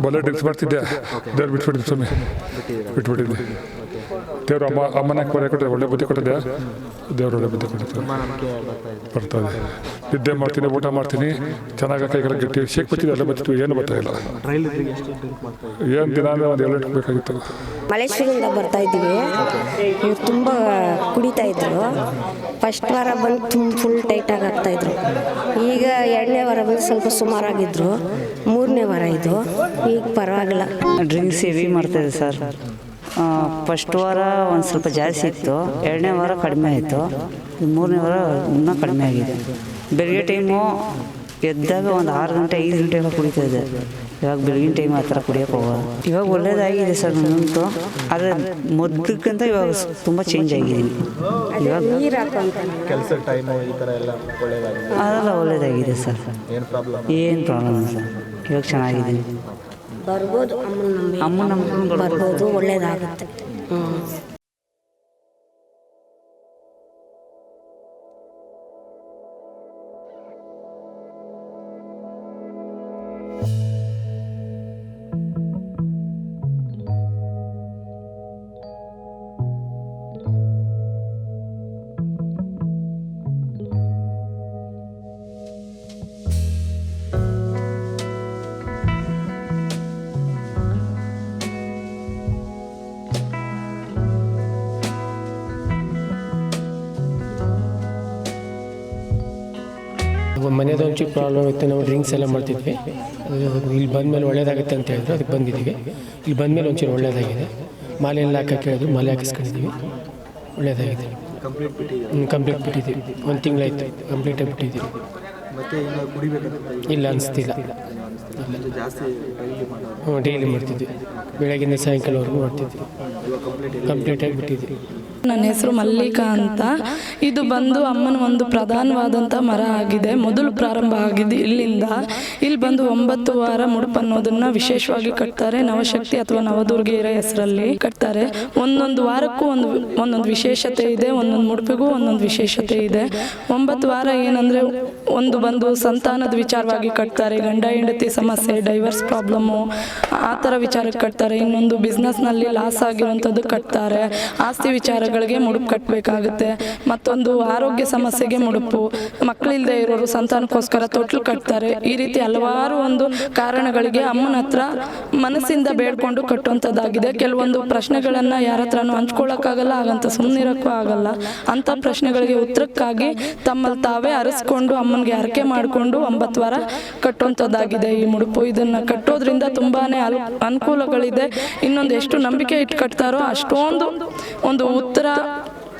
ಬಲ್ಲ ಡ್ರಿಂಕ್ಸ್ ಮಾಡ್ತಿದ್ದೆ ಬಿಟ್ಬಿಟ್ಟಿದ್ದೆ ಸ್ವಾಮಿ. ಬಿಟ್ಬಿಟ್ಟಿದ್ದೆ ದೇವ್ರು ಅಮ್ಮ ಅಮ್ಮನ ಕೊರೆ ಕೊಟ್ಟರೆ ಒಳ್ಳೆ ಬುದ್ಧಿ ಕೊಟ್ಟಿದೆ. ದೇವರು ಒಳ್ಳೆ ಬುದ್ಧಿ ನಂಬಿಕೆ ಬರ್ತಾ ಇದೆ. ಬರ್ತದೆ ನಿದ್ದೆ ಮಾಡ್ತೀನಿ ಊಟ ಮಾಡ್ತೀನಿ. ಚೆನ್ನಾಗಿ ಕೈಗಳ ಗಟ್ಟಿ. ಶೇಕ್ ಬತ್ತಿದ್ದು ಎಲ್ಲ ಬಚ್ಚಿತ್ತು ಏನು ಬರ್ತಾ ಇಲ್ಲ. ಏನು ದಿನ ಅಂದರೆ ಒಂದು ಎರಡು ಬೇಕಾಗಿತ್ತು. ಮಲೇಶ್ವರಿಂದ ಬರ್ತಾ ಇದ್ದೀವಿ. ಇವ್ರು ತುಂಬ ಕುಡಿತಾ ಇದ್ರು. ಫಸ್ಟ್ ವಾರ ಬಂದು ತುಂಬ ಫುಲ್ ಟೈಟಾಗಿ ಆಗ್ತಾಯಿದ್ರು ಈಗ ಎರಡನೇ ವಾರ ಬಂದು ಸ್ವಲ್ಪ ಸುಮಾರಾಗಿದ್ರು. ಮೂರನೇ ವಾರ ಇದು. ಈಗ ಪರವಾಗಿಲ್ಲ. ಡ್ರಿಂಕ್ಸ್ ಹೆವಿ ಮಾಡ್ತಾಯಿದ್ದೆ ಸರ್ ಫಸ್ಟ್ ವಾರ ಒಂದು ಸ್ವಲ್ಪ ಜಾಸ್ತಿ ಇತ್ತು ಎರಡನೇ ವಾರ ಕಡಿಮೆ ಆಯಿತು ಮೂರನೇ ವಾರ ಇನ್ನೂ ಕಡಿಮೆ ಆಗಿದೆ. ಬೆಳಗ್ಗೆ ಟೈಮು ಎದ್ದಾಗ ಒಂದು ಆರು ಗಂಟೆ ಐದು ಗಂಟೆ ಎಲ್ಲ ಕುಡಿತಾ ಇದ್ದೆ. ಇವಾಗ ಬೆಳಗಿನ ಟೈಮ್ ಆ ಥರ ಕುಡಿಯೋಕೆ ಹೋಗೋದು ಇವಾಗ ಒಳ್ಳೇದಾಗಿದೆ ಸರ್ ನನ್ನಂತೂ ಆದರೆ ಮೊದಲಕ್ಕಿಂತ ಇವಾಗ ತುಂಬ ಚೇಂಜ್ ಆಗಿದ್ದೀನಿ ಇವಾಗ ನೀರು ಹಾಕೊಂತ ಕೆಲಸ ಟೈಮು ಈ ಥರ ಎಲ್ಲ ಒಳ್ಳೇದಾಗಿದೆ. ಅದೆಲ್ಲ ಒಳ್ಳೇದಾಗಿದೆ ಸರ್. ಏನು ಪ್ರಾಬ್ಲಮ್ ಏನು ಪ್ರಾಬ್ಲಮ್ ಸರ್. ಇವಾಗ ಚೆನ್ನಾಗಿದ್ದೀನಿ. ಬರ್ಬೋದು ಅಮ್ಮನ ನಂಬಿ ಅಮ್ಮನ ನಂಬ್ಕೊಂಡು ಬರ್ಬೋದು. ಬರ್ಬೋದು ಒಳ್ಳೇದಾಗುತ್ತೆ ಹ್ಞೂ ಮನೆಯದು ಒಂಚೂರು ಪ್ರಾಬ್ಲಮ್ ಇತ್ತು, ನಾವು ಡ್ರಿಂಕ್ಸ್ ಎಲ್ಲ ಮಾಡ್ತಿದ್ವಿ. ಇಲ್ಲಿ ಬಂದಮೇಲೆ ಒಳ್ಳೇದಾಗುತ್ತೆ ಅಂತ ಹೇಳಿದ್ರು, ಅದಕ್ಕೆ ಬಂದಿದ್ದೀವಿ. ಇಲ್ಲಿ ಬಂದಮೇಲೆ ಒಂಚೂರು ಒಳ್ಳೇದಾಗಿದೆ. ಮಾಲೆ ಎಲ್ಲ ಹಾಕಕ್ಕೆ ಹೇಳಿದ್ರು, ಮಾಲೆ ಹಾಕಿಸ್ಕೊಂಡಿದ್ದೀವಿ. ಹ್ಞೂ ಕಂಪ್ಲೀಟ್ ಬಿಟ್ಟಿದ್ದೀವಿ. ಒಂದು ತಿಂಗಳಾಯ್ತು ಕಂಪ್ಲೀಟಾಗಿ ಬಿಟ್ಟಿದ್ದೀವಿ. ಮತ್ತೆ ಇನ್ನು ಕುಡಿಬೇಕಂತ ಇಲ್ಲ ಅನಿಸ್ತಿಲ್ಲ. ಜಾಸ್ತಿ ಹ್ಞೂ ಡೈಲಿ ಮಾಡ್ತಿದ್ವಿ. ಬೆಳಗಿಂದ ಸಾಯಂಕಾಲವರೆಗೂ ಮಾಡ್ತಿದ್ವಿ. ಕಂಪ್ಲೀಟ್ ಆಗಿಬಿಟ್ಟಿದ್ವಿ ನನ್ನ ಹೆಸರು ಮಲ್ಲಿಕಾ ಅಂತ. ಇದು ಬಂದು ಅಮ್ಮನ ಒಂದು ಪ್ರಧಾನವಾದಂಥ ಮರ ಆಗಿದೆ. ಮೊದಲು ಪ್ರಾರಂಭ ಆಗಿದೆ ಇಲ್ಲಿಂದ. ಇಲ್ಲಿ ಬಂದು ಒಂಬತ್ತು ವಾರ ಮುಡುಪು ಅನ್ನೋದನ್ನ ವಿಶೇಷವಾಗಿ ಕಟ್ತಾರೆ. ನವಶಕ್ತಿ ಅಥವಾ ನವದುರ್ಗೆಯರ ಹೆಸರಲ್ಲಿ ಕಟ್ತಾರೆ. ಒಂದೊಂದು ವಾರಕ್ಕೂ ಒಂದು ಒಂದೊಂದು ವಿಶೇಷತೆ ಇದೆ. ಒಂದೊಂದು ಮುಡುಪಿಗೂ ಒಂದೊಂದು ವಿಶೇಷತೆ ಇದೆ. ಒಂಬತ್ತು ವಾರ ಏನಂದ್ರೆ ಒಂದು ಬಂದು ಸಂತಾನದ ವಿಚಾರವಾಗಿ ಕಟ್ತಾರೆ, ಗಂಡ, ಹೆಂಡತಿ ಸಮಸ್ಯೆ ಡೈವರ್ಸ್ ಪ್ರಾಬ್ಲಮ್ಮು ಆ ಥರ ವಿಚಾರಕ್ಕೆ ಕಟ್ತಾರೆ, ಇನ್ನೊಂದು ಬಿಸ್ನೆಸ್ನಲ್ಲಿ ಲಾಸ್ ಆಗಿರುವಂಥದ್ದು ಕಟ್ತಾರೆ, ಆಸ್ತಿ ವಿಚಾರಗಳಿಗೆ ಮುಡುಪು ಕಟ್ಟಬೇಕಾಗುತ್ತೆ ಮತ್ತೊಂದು ಆರೋಗ್ಯ ಸಮಸ್ಯೆಗೆ ಮುಡುಪು ಮಕ್ಕಳಿಲ್ಲದೆ ಇರೋರು ಸಂತಾನಕ್ಕೋಸ್ಕರ ತೊಟ್ಲು ಕಟ್ತಾರೆ, ಈ ರೀತಿ ಹಲವಾರು ಒಂದು ಕಾರಣಗಳಿಗೆ ಅಮ್ಮನ ಹತ್ರ ಮನಸ್ಸಿಂದ ಬೇಡ್ಕೊಂಡು ಕಟ್ಟುವಂಥದ್ದಾಗಿದೆ. ಕೆಲವೊಂದು ಪ್ರಶ್ನೆಗಳನ್ನು ಯಾರ ಹತ್ರನೂ ಹಂಚ್ಕೊಳ್ಳೋಕ್ಕಾಗಲ್ಲ, ಹಾಗಂತ ಸುಮ್ಮನಿರೋಕ್ಕೂ ಆಗಲ್ಲ. ಅಂಥ ಪ್ರಶ್ನೆಗಳಿಗೆ ಉತ್ತರಕ್ಕಾಗಿ ತಮ್ಮಲ್ಲಿ ತಾವೇ ಅರಸ್ಕೊಂಡು ಅಮ್ಮನಿಗೆ ಹರಕೆ ಮಾಡಿಕೊಂಡು ಒಂಬತ್ತು ವಾರ ಕಟ್ಟುವಂಥದ್ದಾಗಿದೆ. ಈ ಮುಡುಪು ಇದನ್ನು ಕಟ್ಟೋದ್ರಿಂದ ತುಂಬಾ ಅನುಕೂಲಗಳಿದೆ. ಇನ್ನೊಂದು ಎಷ್ಟು ನಂಬಿಕೆ ಇಟ್ಟು ಕಟ್ತಾರೋ ಅಷ್ಟೊಂದು ಒಂದು ಉತ್ತರ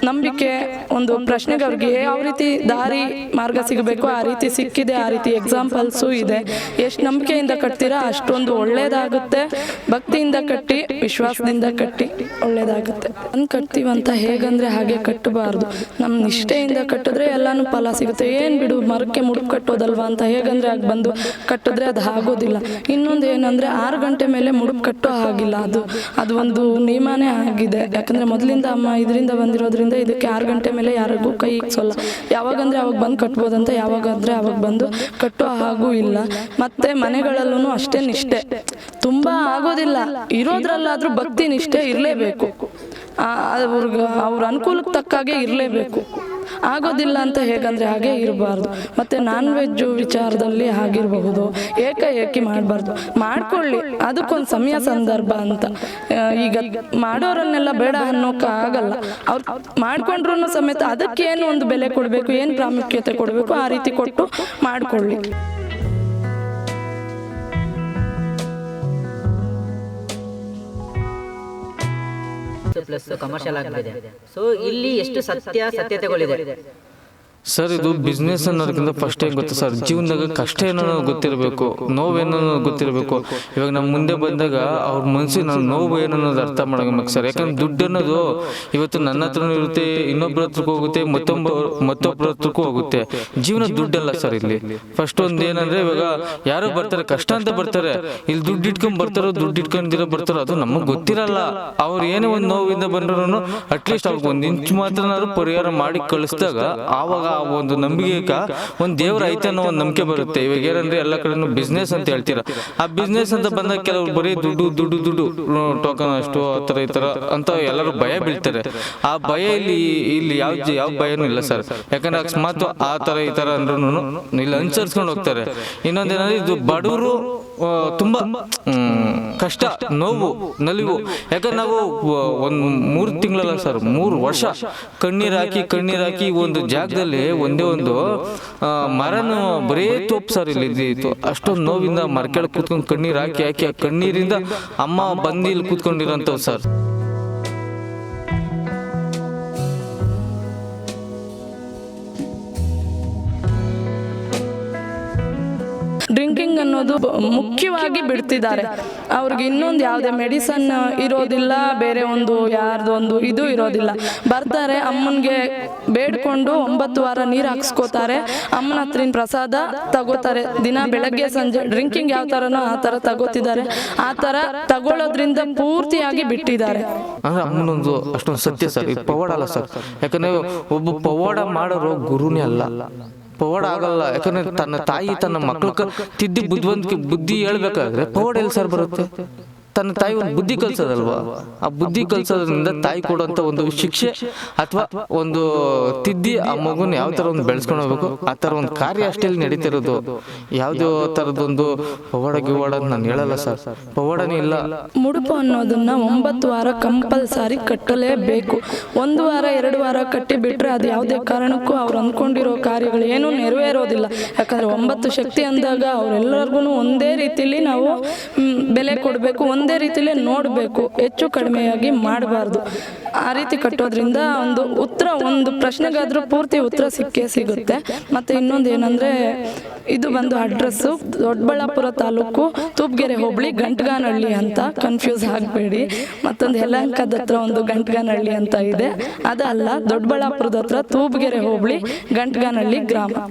ನಂಬಿಕೆ ಒಂದು ಪ್ರಶ್ನೆಗೆ ಅವ್ರಿಗೆ ಯಾವ ರೀತಿ ದಾರಿ ಮಾರ್ಗ ಸಿಗಬೇಕು ಆ ರೀತಿ ಸಿಕ್ಕಿದೆ ಆ ರೀತಿ ಎಕ್ಸಾಂಪಲ್ಸು ಇದೆ. ಎಷ್ಟು ನಂಬಿಕೆಯಿಂದ ಕಟ್ತೀರಾ? ಅಷ್ಟೊಂದು ಒಳ್ಳೇದಾಗುತ್ತೆ. ಭಕ್ತಿಯಿಂದ ಕಟ್ಟಿ ವಿಶ್ವಾಸದಿಂದ ಕಟ್ಟಿ ಒಳ್ಳೇದಾಗುತ್ತೆ. ಅಂದ್ ಕಟ್ತೀವಂತ ಹೇಗಂದ್ರೆ ಹಾಗೆ ಕಟ್ಟಬಾರ್ದು. ನಮ್ಮ ನಿಷ್ಠೆಯಿಂದ ಕಟ್ಟಿದ್ರೆ ಎಲ್ಲಾನು ಫಲ ಸಿಗುತ್ತೆ. ಏನು ಬಿಡು ಮರಕ್ಕೆ ಮುಡುಪು ಕಟ್ಟೋದಲ್ವಾ ಅಂತ ಹೇಗಂದ್ರೆ ಆಗ ಬಂದು ಕಟ್ಟಿದ್ರೆ ಅದು ಆಗೋದಿಲ್ಲ. ಇನ್ನೊಂದು ಏನಂದ್ರೆ ಆರು ಗಂಟೆ ಮೇಲೆ ಮುಡುಪು ಕಟ್ಟೋ ಹಾಗಿಲ್ಲ. ಅದು ಅದು ಒಂದು ನಿಯಮನೇ ಆಗಿದೆ. ಯಾಕಂದ್ರೆ ಮೊದಲಿಂದ ಅಮ್ಮ ಇದರಿಂದ ಬಂದಿರೋದ್ರಿಂದ ಇದಕ್ಕೆ ಆರು ಗಂಟೆ ಮೇಲೆ ಯಾರಿಗೂ ಕೈ ಇಕ್ಸೋಲ್ಲ ಯಾವಾಗಂದ್ರೆ ಅವಾಗ ಬಂದು ಕಟ್ಬೋದಂತ ಯಾವಾಗಾದ್ರೆ ಅವಾಗ ಬಂದು ಕಟ್ಟೋ ಹಾಗೂ ಇಲ್ಲ. ಮತ್ತೆ ಮನೆಗಳಲ್ಲೂ ಅಷ್ಟೇ ನಿಷ್ಠೆ. ತುಂಬಾ ಆಗೋದಿಲ್ಲ. ಇರೋದ್ರಲ್ಲಾದ್ರೂ ಭಕ್ತಿ ನಿಷ್ಠೆ ಇರಲೇಬೇಕು. ಅವ್ರಿಗೆ, ಅವ್ರ ಅನುಕೂಲಕ್ಕೆ ತಕ್ಕಾಗೆ ಇರಲೇಬೇಕು. ಆಗೋದಿಲ್ಲ ಅಂತ ಹೇಗಂದ್ರೆ ಹಾಗೆ ಇರಬಾರ್ದು. ಮತ್ತೆ ನಾನ್ ವೆಜ್ ವಿಚಾರದಲ್ಲಿ ಆಗಿರಬಹುದು ಏಕಾಏಕಿ ಮಾಡಬಾರ್ದು. ಮಾಡ್ಕೊಳ್ಳಿ. ಅದಕ್ಕೊಂದು ಸಮಯ ಸಂದರ್ಭ ಅಂತ. ಈಗ ಮಾಡೋರನ್ನೆಲ್ಲ ಬೇಡ ಅನ್ನೋಕೆ ಆಗಲ್ಲ. ಅವ್ರು ಮಾಡ್ಕೊಂಡ್ರು ಸಮೇತ ಅದಕ್ಕೆ ಏನು ಒಂದು ಬೆಲೆ ಕೊಡಬೇಕು? ಏನು ಪ್ರಾಮುಖ್ಯತೆ ಕೊಡಬೇಕು? ಆ ರೀತಿ ಕೊಟ್ಟು ಮಾಡ್ಕೊಳ್ಳಿ. ಪ್ಲಸ್ ಕಮರ್ಷಿಯಲ್ ಆಗಿದೆ. ಸೊ ಇಲ್ಲಿ ಎಷ್ಟು ಸತ್ಯ ಸತ್ಯತೆಗಳಿದೆ? ಸರ್ ಇದು ಬಿಸ್ನೆಸ್ ಅನ್ನೋದಕ್ಕಿಂತ ಫಸ್ಟ್ ಏನ್ ಗೊತ್ತಾ ಸರ್? ಜೀವನದಾಗ ಕಷ್ಟ ಏನೋ ಗೊತ್ತಿರಬೇಕು. ನೋವೇನೋ ಗೊತ್ತಿರಬೇಕು. ಇವಾಗ ನಮ್ಮ ಮುಂದೆ ಬಂದಾಗ ಅವ್ರ ಮನಸ್ಸಿನ ನಾವು ನೋವು ಏನನ್ನೋದು ಅರ್ಥ ಮಾಡ್ಕೊಬೇಕು ಸರ್. ಯಾಕಂದ್ರೆ ದುಡ್ಡು ಅನ್ನೋದು ಇವತ್ತು ನನ್ನ ಹತ್ರನೂ ಇರುತ್ತೆ ಇನ್ನೊಬ್ಬರ ಹತ್ರಕ್ಕೂ ಹೋಗುತ್ತೆ ಮತ್ತೊಬ್ಬ ಮತ್ತೊಬ್ಬರ ಹತ್ರಕ್ಕೂ ಹೋಗುತ್ತೆ. ಜೀವನ ದುಡ್ಡಲ್ಲ ಸರ್ ಇಲ್ಲಿ. ಫಸ್ಟ್ ಒಂದ್ ಏನಂದ್ರೆ ಇವಾಗ ಯಾರೋ ಬರ್ತಾರೆ ಕಷ್ಟ ಅಂತ ಬರ್ತಾರೆ. ಇಲ್ಲಿ ದುಡ್ಡು ಇಟ್ಕೊಂಡ್ ಬರ್ತಾರೋ ದುಡ್ಡು ಇಟ್ಕೊಂಡಿರೋ ಬರ್ತಾರೋ ಅದು ನಮಗೆ ಗೊತ್ತಿರಲ್ಲ. ಅವ್ರು ಏನೇ ಒಂದು ನೋವಿಂದ ಬಂದ್ರು ಅಟ್ಲೀಸ್ಟ್ ಅವ್ರಿಗೆ ಒಂದ್ ಇಂಚು ಮಾತ್ರ ಪರಿಹಾರ ಮಾಡಿ ಕಳಿಸಿದಾಗ ಆವಾಗ ಒಂದು ನಂಬಿಕೆ ಒಂದು ದೇವ್ರ ಐತೆ ಅನ್ನೋ ಒಂದು ನಂಬಿಕೆ ಬರುತ್ತೆ. ಇವಾಗ ಏನಂದ್ರೆ ಎಲ್ಲ ಕಡೆನೂ ಬಿಸ್ನೆಸ್ ಅಂತ ಹೇಳ್ತೀರಾ? ಆ ಬಿಸ್ನೆಸ್ ಅಂತ ಬಂದಾಗ ಕೆಲವರು ಬರೀ ದುಡ್ಡು ದುಡ್ಡು ದುಡ್ಡು ಟೋಕನ್ ಅಷ್ಟು ಆ ಥರ ಈ ಥರ ಅಂತ ಎಲ್ಲರೂ ಭಯ ಬೀಳ್ತಾರೆ. ಆ ಭಯ ಇಲ್ಲಿ ಇಲ್ಲಿ ಯಾವ ಯಾವ ಭಯನೂ ಇಲ್ಲ ಸರ್. ಯಾಕಂದ್ರೆ ಅಕಸ್ಮಾತ್ ಆ ಥರ ಈ ಥರ ಅಂದ್ರೂ ಇಲ್ಲಿ ಅನುಸರಿಸ್ಕೊಂಡು ಹೋಗ್ತಾರೆ. ಇನ್ನೊಂದೇನಂದ್ರೆ ಇದು ಬಡವರು ತುಂಬಾ ಕಷ್ಟ, ನೋವು, ನಲಿವು. ಯಾಕಂದ್ರೆ ನಾವು ಒಂದು ಒಂದ್ ಮೂರು ತಿಂಗಳಲ್ಲ ಸರ್, ಮೂರು ವರ್ಷ ಕಣ್ಣೀರ್ ಹಾಕಿ ಕಣ್ಣೀರ್ ಹಾಕಿ ಒಂದು ಜಾಗದಲ್ಲಿ ಒಂದೇ ಒಂದು ಮರನ ಬರೀ ತೋಪ್ ಸರ್ ಇಲ್ಲಿ ಇದ್ದಿತ್ತು ಅಷ್ಟೊಂದು ನೋವಿಂದ ಮರ ಕೆಳಗೆ ಕೂತ್ಕೊಂಡು ಕಣ್ಣೀರು ಹಾಕಿ ಹಾಕಿ ಆ ಕಣ್ಣೀರಿಂದ ಅಮ್ಮ ಬಂದು ಇಲ್ಲಿ ಸರ್. ಡ್ರಿಂಕಿಂಗ್ ಅನ್ನೋದು ಮುಖ್ಯವಾಗಿ ಬಿಡ್ತಿದ್ದಾರೆ. ಅವ್ರಿಗೆ ಇನ್ನೊಂದು ಯಾವುದೇ ಮೆಡಿಸನ್ ಇರೋದಿಲ್ಲ, ಬೇರೆ ಒಂದು ಯಾರ್ದೊಂದು ಇದು ಇರೋದಿಲ್ಲ. ಬರ್ತಾರೆ, ಅಮ್ಮನಿಗೆ ಬೇಡ್ಕೊಂಡು ಒಂಬತ್ತು ವಾರ ನೀರು ಹಾಕ್ಸ್ಕೋತಾರೆ. ಅಮ್ಮನ ಹತ್ರಿನ ಪ್ರಸಾದ ತಗೋತಾರೆ. ದಿನ ಬೆಳಗ್ಗೆ ಸಂಜೆ ಡ್ರಿಂಕಿಂಗ್ ಯಾವ ಥರನೋ ಆ ಥರ ತಗೋತಿದ್ದಾರೆ. ಆ ಥರ ತಗೊಳ್ಳೋದ್ರಿಂದ ಪೂರ್ತಿಯಾಗಿ ಬಿಟ್ಟಿದ್ದಾರೆ. ಅಮ್ಮನೊಂದು ಅಷ್ಟೊಂದು ಸತ್ಯ ಸರ್. ಪವಾಡ ಅಲ್ಲ ಸರ್. ಯಾಕಂದ್ರೆ ಒಬ್ಬ ಪವಾಡ ಮಾಡೋರು ಗುರುನೇ ಅಲ್ಲ. ಪವಾಡ ಆಗಲ್ಲ. ಯಾಕಂದ್ರೆ ತನ್ನ ತಾಯಿ ತನ್ನ ಮಕ್ಳ ತಿದ್ದಿ ಬುದ್ಧಿವಂತಿಕೆ ಬುದ್ಧಿ ಹೇಳ್ಬೇಕಾದ್ರೆ ಪವಾಡ ಎಲ್ಲಿ ಸರ್ ಬರುತ್ತೆ? ತನ್ನ ತಾಯಿ ಒಂದು ಬುದ್ಧಿ ಕಲ್ಸೋದಲ್ವಾ? ಆ ಬುದ್ಧಿ ಕಲ್ಸೋದ್ರಿಂದ ತಾಯಿ ಕೊಡುವಂತ ಒಂದು ಶಿಕ್ಷೆ ಅಥವಾ ಒಂದು ತಿದ್ದಿ ಆ ಮಗುನ ಯಾವ ತರ ಒಂದು ಬೆಳೆಸ್ಕೊಂಡು ಹೋಗ್ಬೇಕು? ಆ ತರ ಒಂದು ಕಾರ್ಯ ಅಷ್ಟೇ ನಡೀತಿರೋದು. ಯಾವ್ದೋ ತರದೊಂದು ಪವಾಡ ಗಿವಾಡ ನಾನು ಹೇಳಲ್ಲ ಸರ್. ಪವಾಡನೇ ಇಲ್ಲ. ಮುಡುಪು ಅನ್ನೋದನ್ನ ಒಂಬತ್ತು ವಾರ ಕಂಪಲ್ಸರಿ ಕಟ್ಟಲೇಬೇಕು. ಒಂದು ವಾರ ಎರಡು ವಾರ ಕಟ್ಟಿ ಬಿಟ್ರೆ ಅದು ಯಾವುದೇ ಕಾರಣಕ್ಕೂ ಅವ್ರು ಅಂದ್ಕೊಂಡಿರೋ ಕಾರ್ಯಗಳು ಏನು ನೆರವೇರೋದಿಲ್ಲ. ಯಾಕಂದ್ರೆ ಒಂಬತ್ತು ಶಕ್ತಿ ಅಂದಾಗ ಅವರೆಲ್ಲರಿಗೂ ಒಂದೇ ರೀತಿಲಿ ನಾವು ಬೆಲೆ ಕೊಡಬೇಕು ಒಂದೇ ರೀತಿಲಿ ನೋಡಬೇಕು, ಹೆಚ್ಚು ಕಡಿಮೆಯಾಗಿ ಮಾಡಬಾರ್ದು. ಆ ರೀತಿ ಕಟ್ಟೋದ್ರಿಂದ ಒಂದು ಉತ್ತರ, ಒಂದು ಪ್ರಶ್ನೆಗಾದರೂ ಪೂರ್ತಿ ಉತ್ತರ ಸಿಕ್ಕೇ ಸಿಗುತ್ತೆ. ಮತ್ತು ಇನ್ನೊಂದು ಏನಂದರೆ, ಇದು ಬಂದು ಅಡ್ರೆಸ್ಸು, ದೊಡ್ಡಬಳ್ಳಾಪುರ ತಾಲೂಕು, ತೂಪ್ಗೆರೆ ಹೋಬಳಿ, ಗಂಟ್ಗಾನಹಳ್ಳಿ ಅಂತ. ಕನ್ಫ್ಯೂಸ್ ಆಗಬೇಡಿ. ಮತ್ತೊಂದು ಯಲಹಂಕದ ಹತ್ರ ಒಂದು ಗಂಟ್ಗಾನಹಳ್ಳಿ ಅಂತ ಇದೆ. ಅದಲ್ಲ ದೊಡ್ಡಬಳ್ಳಾಪುರದ ಹತ್ರ ತೂಪ್ಗೆರೆ ಹೋಬಳಿ, ಗಂಟ್ಗಾನಹಳ್ಳಿ ಗ್ರಾಮ.